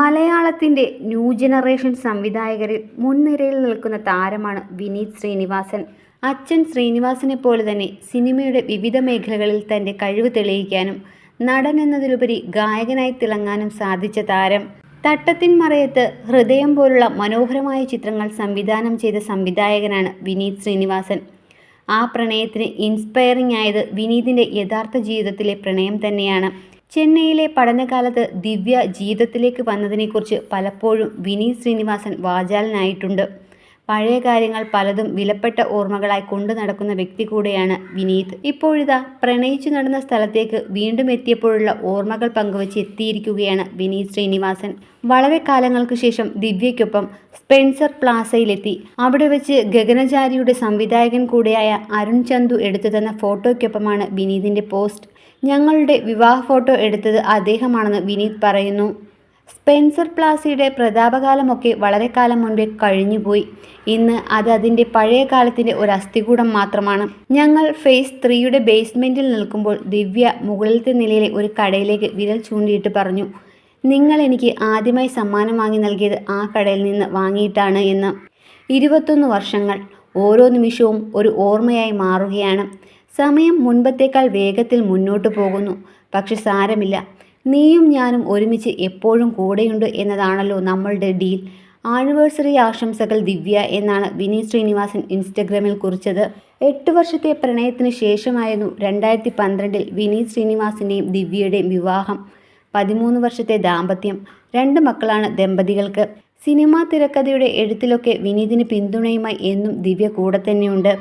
മലയാളത്തിന്റെ new generation സംവിധായകരിൽ മുൻനിരയിൽ നിൽക്കുന്ന താരമാണ് വിനീത് ശ്രീനിവാസൻ. അച്ഛൻ ശ്രീനിവാസനെ പോലെ തന്നെ സിനിമയുടെ വിവിധ മേഖലകളിൽ തന്റെ കഴിവ് തെളിയിക്കാനും നടൻ എന്നതിലുപരി ഗായകനായി തിളങ്ങാനും സാധിച്ച താരം. തട്ടത്തിൻ മറയത്ത് ഹൃദയം പോലുള്ള മനോഹരമായ ചിത്രങ്ങൾ സംവിധാനം ചെയ്ത സംവിധായകനാണ് വിനീത് ശ്രീനിവാസൻ. ആ പ്രണയത്തിന് ഇൻസ്പയറിംഗ് ആയത് വിനീതിന്റെ യഥാർത്ഥ ജീവിതത്തിലെ പ്രണയം തന്നെയാണ്. ചെന്നൈയിലെ പഠനകാലത്ത് ദിവ്യ ജീവിതത്തിലേക്ക് വന്നതിനെക്കുറിച്ച് പലപ്പോഴും വിനീത് ശ്രീനിവാസൻ വാചാലനായിട്ടുണ്ട്. പഴയ കാര്യങ്ങൾ പലതും വിലപ്പെട്ട ഓർമ്മകളായി കൊണ്ടു നടക്കുന്ന വ്യക്തി കൂടെയാണ് വിനീത്. ഇപ്പോഴിതാ പ്രണയിച്ചു നടന്ന സ്ഥലത്തേക്ക് വീണ്ടും എത്തിയപ്പോഴുള്ള ഓർമ്മകൾ പങ്കുവച്ച് എത്തിയിരിക്കുകയാണ് വിനീത് ശ്രീനിവാസൻ. വളരെ കാലങ്ങൾക്ക് ശേഷം ദിവ്യയ്ക്കൊപ്പം സ്പെൻസർ പ്ലാസയിലെത്തി. അവിടെ വെച്ച് ഗഗനചാരിയുടെ സംവിധായകൻ കൂടെയായ അരുൺ ചന്തു എടുത്തു തന്ന ഫോട്ടോയ്ക്കൊപ്പമാണ് വിനീതിന്റെ പോസ്റ്റ്. ഞങ്ങളുടെ വിവാഹ ഫോട്ടോ എടുത്തത് അദ്ദേഹമാണെന്ന് വിനീത് പറയുന്നു. സ്പെൻസർ പ്ലാസയുടെ പ്രതാപകാലമൊക്കെ വളരെ കാലം മുൻപേ കഴിഞ്ഞുപോയി. ഇന്ന് അത് അതിന്റെ പഴയ കാലത്തിന്റെ ഒരു അസ്ഥികൂടം മാത്രമാണ്. ഞങ്ങൾ ഫേസ് ത്രീയുടെ ബേസ്മെന്റിൽ നിൽക്കുമ്പോൾ ദിവ്യ മുകളിലത്തെ നിലയിലെ ഒരു കടയിലേക്ക് വിരൽ ചൂണ്ടിയിട്ട് പറഞ്ഞു നിങ്ങൾ എനിക്ക് ആദ്യമായി സമ്മാനം വാങ്ങി നൽകിയത് ആ കടയിൽ നിന്ന് വാങ്ങിയിട്ടാണ് എന്ന്. ഇരുപത്തൊന്ന് വർഷങ്ങൾ ഓരോ നിമിഷവും ഒരു ഓർമ്മയായി മാറുകയാണ്. സമയം മുൻപത്തേക്കാൾ വേഗത്തിൽ മുന്നോട്ട് പോകുന്നു. പക്ഷെ സാരമില്ല. നീയും ഞാനും ഒരുമിച്ച് എപ്പോഴും കൂടെയുണ്ട് എന്നതാണല്ലോ നമ്മളുടെ ഡീൽ. ആനിവേഴ്സറി ആശംസകൾ ദിവ്യ എന്നാണ് വിനീത് ശ്രീനിവാസൻ ഇൻസ്റ്റഗ്രാമിൽ കുറിച്ചത്. എട്ട് വർഷത്തെ പ്രണയത്തിന് ശേഷമായിരുന്നു രണ്ടായിരത്തി പന്ത്രണ്ടിൽ വിനീത് ശ്രീനിവാസിന്റെയും ദിവ്യയുടെയും വിവാഹം. പതിമൂന്ന് വർഷത്തെ ദാമ്പത്യം. രണ്ട് മക്കളാണ് ദമ്പതികൾക്ക്. സിനിമാ തിരക്കഥയുടെ എഴുത്തിലൊക്കെ വിനീതിന് പിന്തുണയുമായി എന്നും ദിവ്യ കൂടെ തന്നെയുണ്ട്.